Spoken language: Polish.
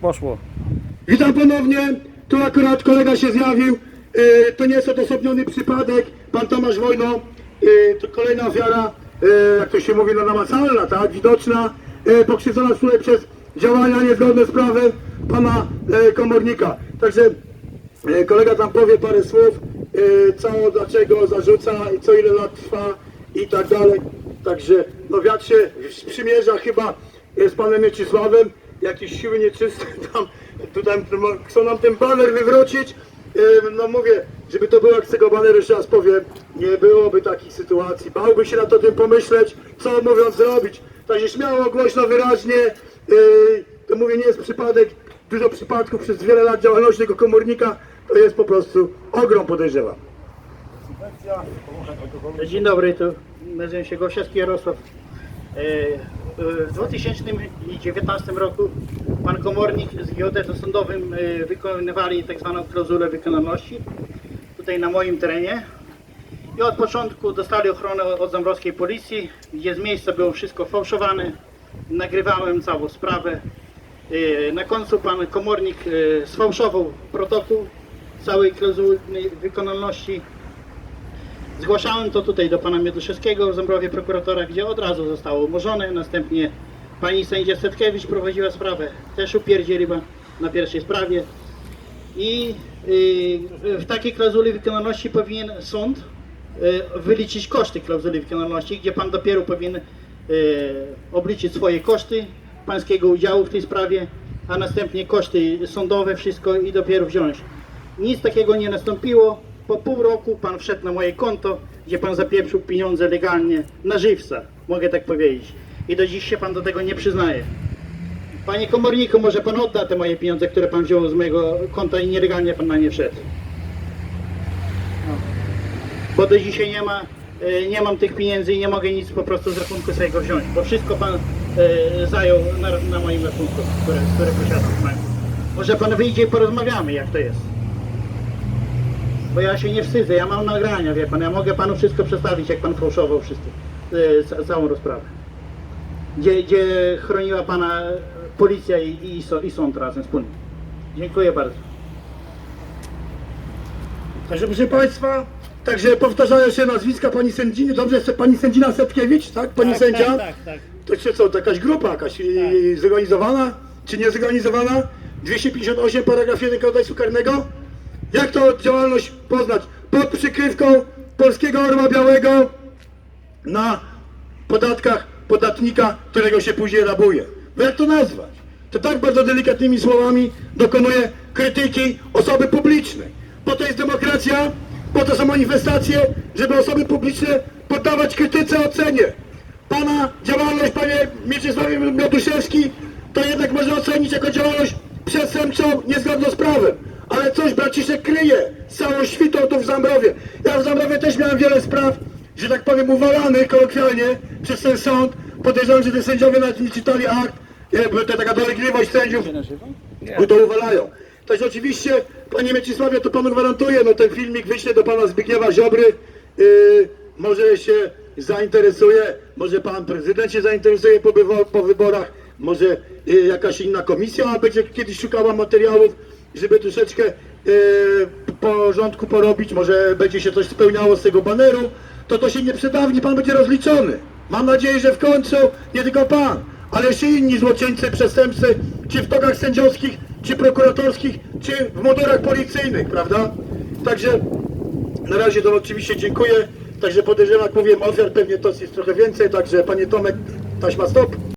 Poszło. Witam ponownie. Tu akurat kolega się zjawił. E, To nie jest odosobniony przypadek. Pan Tomasz Wojno, e, to kolejna ofiara, e, jak to się mówi, no namacalna, tak, widoczna, pokrzywdzona tutaj przez działania niezgodne z prawem pana komornika. Także kolega tam powie parę słów, e, co, dlaczego zarzuca i co ile lat trwa i tak dalej. Także no wiatr się przymierza chyba z panem Mieczysławem, jakieś siły nieczyste tam, tutaj chcą nam ten baner wywrócić. No mówię, żeby to było jak z tego baneru, jeszcze raz powiem, nie byłoby takich sytuacji. Bałby się na to tym pomyśleć, co mówiąc zrobić. Także śmiało, głośno, wyraźnie. To mówię, nie jest przypadek. Dużo przypadków przez wiele lat działalności tego komornika to jest po prostu ogrom podejrzewam. Dzień dobry, tu nazywam się Gosiewski Jarosław. W 2019 roku pan komornik z geodezją sądowym e, wykonywali tak zwaną klauzulę wykonalności tutaj na moim terenie. I od początku dostali ochronę od zambrowskiej policji, gdzie z miejsca było wszystko fałszowane. Nagrywałem całą sprawę. E, Na końcu pan komornik e, sfałszował protokół całej klauzuły wykonalności. Zgłaszałem to tutaj do pana Mioduszewskiego w Zambrowie prokuratora, gdzie od razu zostało umorzone. Następnie pani sędzia Setkiewicz prowadziła sprawę, też upierdzieliła na pierwszej sprawie. I y, w takiej klauzuli wykonalności powinien sąd y, wyliczyć koszty klauzuli wykonalności, gdzie pan dopiero powinien y, obliczyć swoje koszty pańskiego udziału w tej sprawie, a następnie koszty sądowe, wszystko i dopiero wziąć. Nic takiego nie nastąpiło. Po pół roku pan wszedł na moje konto, gdzie pan zapieprzył pieniądze legalnie na żywca, mogę tak powiedzieć. I do dziś się pan do tego nie przyznaje. Panie komorniku, może pan odda te moje pieniądze, które pan wziął z mojego konta i nielegalnie pan na nie wszedł. Bo do dzisiaj nie ma, e, nie mam tych pieniędzy i nie mogę nic po prostu z rachunku swojego wziąć, bo wszystko pan e, zajął na, na moim rachunku, które, które posiadam. Może pan wyjdzie i porozmawiamy, jak to jest. Bo ja się nie wstydzę, ja mam nagrania, wie pan, ja mogę panu wszystko przedstawić, jak pan fałszował wszystko, e, ca- całą rozprawę. Gdzie, gdzie chroniła pana policja i, i, i sąd razem wspólnie. Dziękuję bardzo. Także proszę Państwa, także powtarzają się nazwiska pani sędziny, dobrze, se- pani sędzina Setkiewicz, tak? Pani sędzia? Tak, tak, tak. To czy co, to jakaś grupa jakaś yy, zorganizowana, czy niezorganizowana? 258 paragraf 1 kodeksu karnego? Jak to działalność poznać? Pod przykrywką polskiego orła białego na podatkach podatnika, którego się później rabuje. No jak to nazwać? To tak bardzo delikatnymi słowami dokonuje krytyki osoby publicznej. Po to jest demokracja, po to są manifestacje, żeby osoby publiczne poddawać krytyce, ocenie. Pana działalność, panie Mieczysławie Mioduszewski, to jednak można ocenić jako działalność przestępczą, niezgodną z prawem. Coś braciszek kryje z całą świtą tu w Zambrowie. Ja w Zambrowie też miałem wiele spraw, że tak powiem, uwalany kolokwialnie przez ten sąd. Podejrzewam, że te sędziowie nawet nie czytali akt, nie, bo to taka dolegliwość sędziów, bo to uwalają. Także oczywiście, panie Mieczysławie, to panu gwarantuję, no ten filmik wyślę do pana Zbigniewa Ziobry, yy, może się zainteresuje, może pan prezydent się zainteresuje po, po wyborach, może yy, jakaś inna komisja będzie kiedyś szukała materiałów, żeby troszeczkę porządku porobić, może będzie się coś spełniało z tego baneru, to to się nie przedawni, pan będzie rozliczony. Mam nadzieję, że w końcu nie tylko pan, ale jeszcze inni złoczyńcy, przestępcy, czy w tokach sędziowskich, czy prokuratorskich, czy w mundurach policyjnych, prawda? Także na razie to oczywiście dziękuję. Także podejrzewam, jak mówiłem, ofiar pewnie to jest trochę więcej, także panie Tomek, taśma stop.